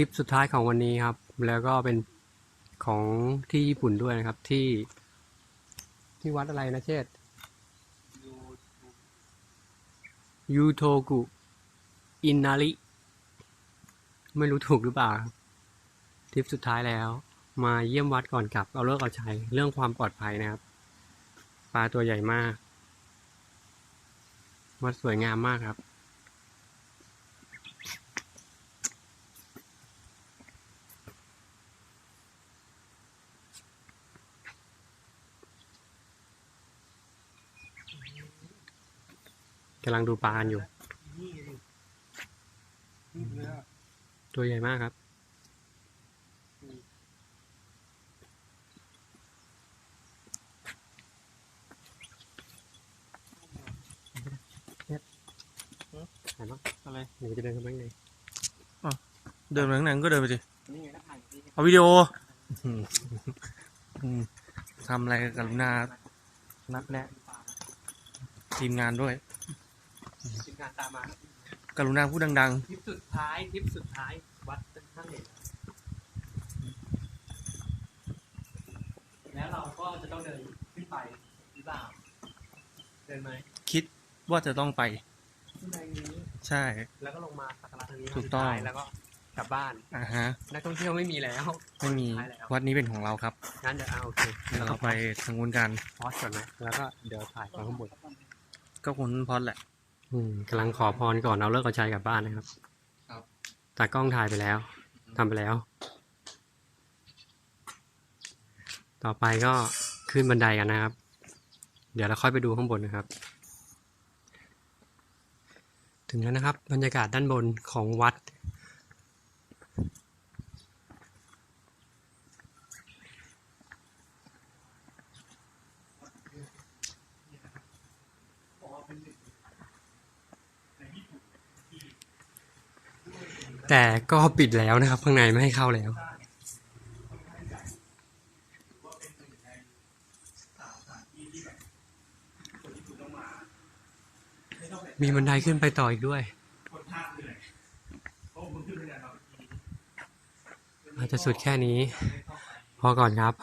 ริปสุดท้ายของวันนี้ครับ แล้วก็เป็นของที่ญี่ปุ่นด้วยนะครับที่ ที่วัดอะไรนะเชษยูโทกุอินนาริไม่รู้ถูกหรือเปล่าครับทริปสุดท้ายแล้ว มาเยี่ยมวัดก่อนกลับ เอาเลิกเอาชัยเรื่องความปลอดภัยนะครับปลาตัวใหญ่มาก วัดสวยงามมากครับ กำลังดูปลากันอยู่ ตัวใหญ่มากครับไหนบ้างอะไรหนูจะเดินเข้าไปข้างในเดินไปข้างในก็เดินไปดินี่ไงก็ถ่ายที่เอาวิดีโออืมทำอะไรกับลุนานัดแนะทีมงานด้วย ทีมงานตามมากรุณาพูดดังทริปสุดท้ายทริปสุดท้ายวัดข้างเหนแล้วเราก็จะต้องเดินขึ้นไปหรือเปล่าเดินไหมๆ คิดว่าจะต้องไป ขึ้นไปนี้ ใช่ แล้วก็ลงมาสักการะทางนี้ถูกต้อง สุดท้ายแล้วก็กลับบ้าน อ่าฮะ นักท่องเที่ยวไม่มีแล้วไม่มีสุดท้ายแล้ววัดนี้เป็นของเราครับงั้นเดี๋ยวเอาโอเคเดี๋ยวแล้วก็เราไปทางนู้นกัน พอสก่อนนะแล้วก็เดี๋ยวถ่ายตอนข้างบนก็คนพอดแหละอืม กำลังขอพรก่อนเอาเลิกเอาชัยกลับบ้านนะครับ ครับตากล้องถ่ายไปแล้วทำไปแล้ว ต่อไปก็ขึ้นบันไดกันนะครับ เดี๋ยวเราค่อยไปดูข้างบนนะครับ ถึงแล้วนะครับ บรรยากาศด้านบนของวัด แต่ก็ปิดแล้วนะครับ ข้างในไม่ให้เข้าแล้วมีบันไดขึ้นไปต่ออีกด้วย อาจจะสุดแค่นี้ พอก่อนครับ